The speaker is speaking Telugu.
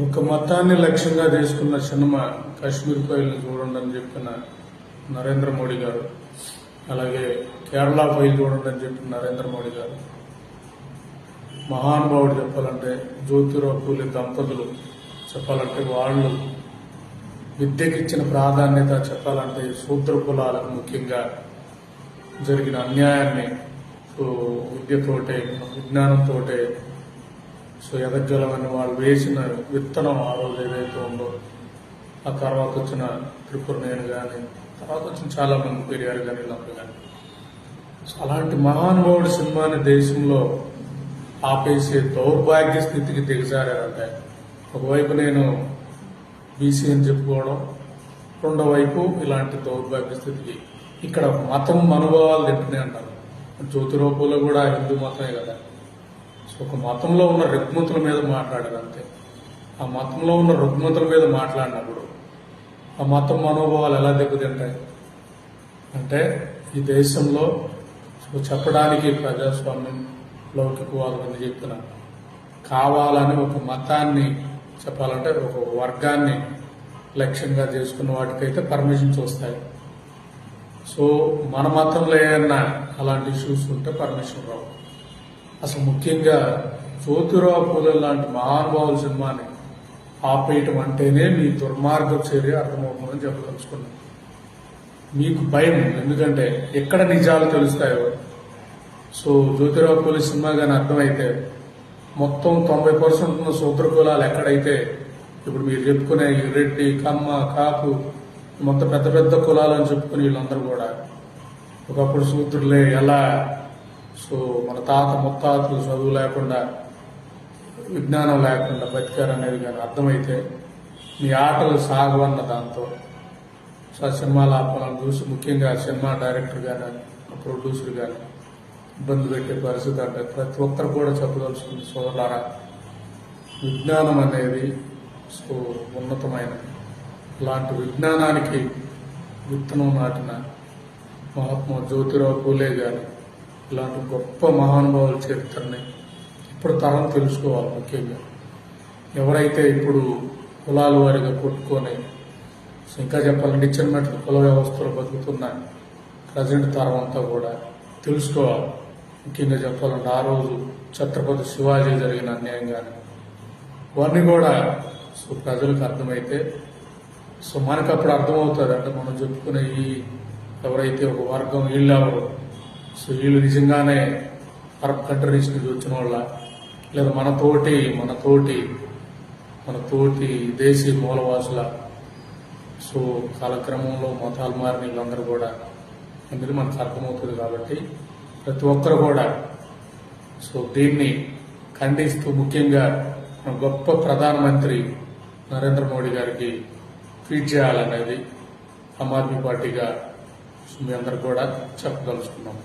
ఒక మతాన్ని లక్ష్యంగా చేసుకున్న సినిమా కాశ్మీర్ ఫైల్ని చూడండి అని చెప్పిన నరేంద్ర మోడీ గారు. అలాగే కేరళ ఫైల్ చూడండి అని చెప్పిన నరేంద్ర మోడీ గారు. మహానుభావుడు చెప్పాలంటే జ్యోతిరావు పూలి దంపతులు. చెప్పాలంటే వాళ్ళు విద్యకి ఇచ్చిన ప్రాధాన్యత చెప్పాలంటే శూద్ర కులాలకు ముఖ్యంగా జరిగిన అన్యాయాన్ని సో విద్యతోటే విజ్ఞానంతోటే సో ఎదగలమని వాళ్ళు వేసిన విత్తనం ఆ రోజు ఏదైతే ఉందో ఆ తర్వాత వచ్చిన త్రిపురనేని కానీ తర్వాత వచ్చిన చాలా మంది పెరిగారు కానీ వీళ్ళందరూ కానీ సో అలాంటి మహానుభావుడి సినిమాని దేశంలో ఆపేసే దౌర్భాగ్య స్థితికి దిగజారారంటే ఒకవైపు నేను బీసీ అని చెప్పుకోవడం రెండో వైపు ఇలాంటి దౌర్భాగ్య స్థితికి ఇక్కడ మతం అనుభవాలు తింటున్నాయి అంటారు. జ్యోతిరూపంలో కూడా హిందూ మతమే కదా. ఒక మతంలో ఉన్న రుగ్మతుల మీద మాట్లాడారు అంతే. ఆ మతంలో ఉన్న రుగ్మతుల మీద మాట్లాడినప్పుడు ఆ మతం మనోభావాలు ఎలా దెబ్బతింటాయి? అంటే ఈ దేశంలో చెప్పడానికి ప్రజాస్వామ్యం లౌకికవాదం అని చెప్తున్నాను కావాలని ఒక మతాన్ని చెప్పాలంటే ఒక వర్గాన్ని లక్ష్యంగా చేసుకున్న వాటికైతే పర్మిషన్స్ వస్తాయి. సో మన మతంలో ఏమన్నా అలాంటి ఇష్యూస్ ఉంటే పర్మిషన్ రావు. అసలు ముఖ్యంగా జ్యోతిరావు పూలల్ లాంటి మహానుభావుల సినిమాని ఆపేయటం అంటేనే మీ దుర్మార్గ చర్య అర్థమవుతుందని చెప్పదలుచుకున్నాను. మీకు భయం ఎందుకంటే ఎక్కడ నిజాలు తెలుస్తాయో. సో జ్యోతిరావు పూల సినిమా కానీ అర్థమైతే మొత్తం తొంభై పర్సెంట్ ఉన్న సూత్ర కులాలు ఎక్కడైతే ఇప్పుడు మీరు చెప్పుకునే రెడ్డి కమ్మ కాపు మొత్తం పెద్ద పెద్ద కులాలు అని చెప్పుకునే వీళ్ళందరూ కూడా. ఒకప్పుడు సూత్రులే ఎలా సో మన తాత ముత్తాతలు చదువు లేకుండా విజ్ఞానం లేకుండా బతికారు అనేది కానీ అర్థమైతే మీ ఆటలు సాగవన్న దాంతో సో ఆ సినిమాలు ఆపాలని చూసి ముఖ్యంగా సినిమా డైరెక్టర్ కానీ ప్రొడ్యూసర్ కానీ ఇబ్బంది పెట్టే పరిస్థితి అంటే ప్రతి ఒక్కరు కూడా చెప్పదలుచుకుంది సోదరులారా విజ్ఞానం అనేది సో ఉన్నతమైనది. అలాంటి విజ్ఞానానికి విత్తనం నాటిన మహాత్మా జ్యోతిరావు పూలే గారు ఇలాంటి గొప్ప మహానుభావుల చరిత్రని ఇప్పుడు తరం తెలుసుకోవాలి ముఖ్యంగా. ఎవరైతే ఇప్పుడు కులాల వారిగా కొట్టుకొని సో ఇంకా చెప్పాలంటే ఇచ్చిన మెట్ల కుల వ్యవస్థలో బతుకుతున్న ప్రజెంట్ తరం అంతా కూడా తెలుసుకోవాలి. ముఖ్యంగా చెప్పాలంటే ఆ రోజు ఛత్రపతి శివాజీ జరిగిన అన్యాయం కానీ ఇవన్నీ కూడా సో ప్రజలకు అర్థమైతే సో మనకు అప్పుడు అర్థమవుతుంది అంటే మనం చెప్పుకునే ఈ ఎవరైతే ఒక వర్గం వీళ్ళు సో వీళ్ళు నిజంగానే అరబ్ కంట్రీస్ నుంచి వచ్చిన వాళ్ళ లేదా మన తోటి మనతోటి మన తోటి దేశీ మూలవాసుల సో కాలక్రమంలో మతాలు మారిన వీళ్ళందరూ కూడా అనేది మనకు అర్థమవుతుంది కాబట్టి ప్రతి ఒక్కరు కూడా సో దీన్ని ఖండిస్తూ ముఖ్యంగా మన గొప్ప ప్రధానమంత్రి నరేంద్ర మోడీ గారికి ట్వీట్ చేయాలనేది ఆమ్ ఆద్మీ పార్టీగా మీ అందరు కూడా చెప్పదలుచుకున్నాం.